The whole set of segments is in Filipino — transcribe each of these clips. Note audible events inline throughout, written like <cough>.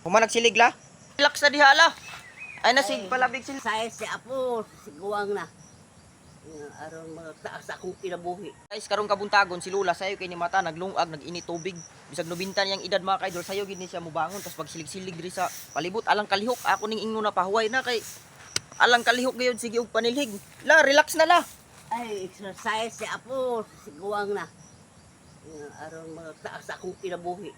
Humanag silig la. Relax na diha la. Ay nasig palabig sila. Saya si Apo, siguang na. Nga, aron mga taas akong kinabuhi. Guys, karong kabuntagon si Lula sayo kay ni mata naglungag, nag-init tubig. Bisag nubintan niyang edad mga kaidol sayo gid ni siya mubangon tapos pagsilig-silig diri sa palibot alang kalihok ako ning ingon na pahuway na kay alang kalihok gayud sige og panilhig. La, relax na la. Ay, exercise si Apo, siguang na. Nga, aron mga taas akong kinabuhi.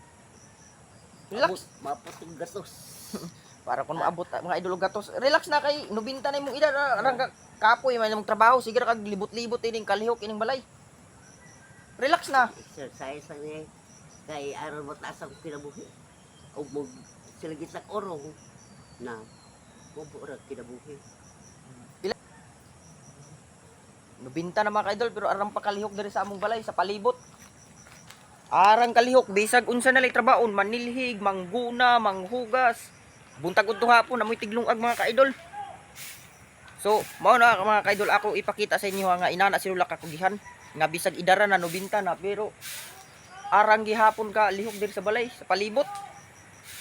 Relax. Maputong gatos. <laughs> Para kung maabot ah, mga idol og gatos. Relax na kay nubinta na imong ah, arang ka- kapoy man imong trabaho sige ra kag libot-libot ining kalihok ining balay. Relax na. Exercise lang niya. Kay aron mo taas akong kinabuhi. O mo silagit sa orong na mabura kinabuhi. Nubinta na mga kaidol pero arang pa kalihok diri sa among balay sa palibot. Arang kalihok bisag unsa na lay trabaon manilhig, mangguna, manghugas. Buntag udto hapon amoy tiglungag mga kaidol. So, mao na mga kaidol ako ipakita sa inyo nga inana sila kakugihan nga bisag idara na nubinta na pero arang gihapon ka lihok diri sa balay sa palibot.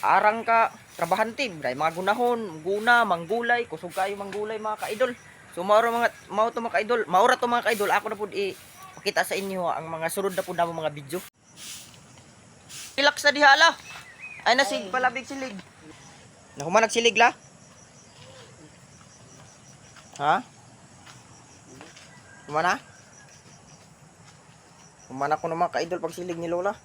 Arang ka trabahante, dahil mga gunahon, guna, manggulay, kusog kayo manggulay mga kaidol. So mao mga mao to mga kaidol, mao ra to mga kaidol, ako na pud i pakita sa inyo ang mga sunod na pud namo mga video. Relax na diha la. Ay nasig palabig silig. Nahuman nagsilig la. Ha? Humana? Humana ko na mga kaidol pag silig ni Lola.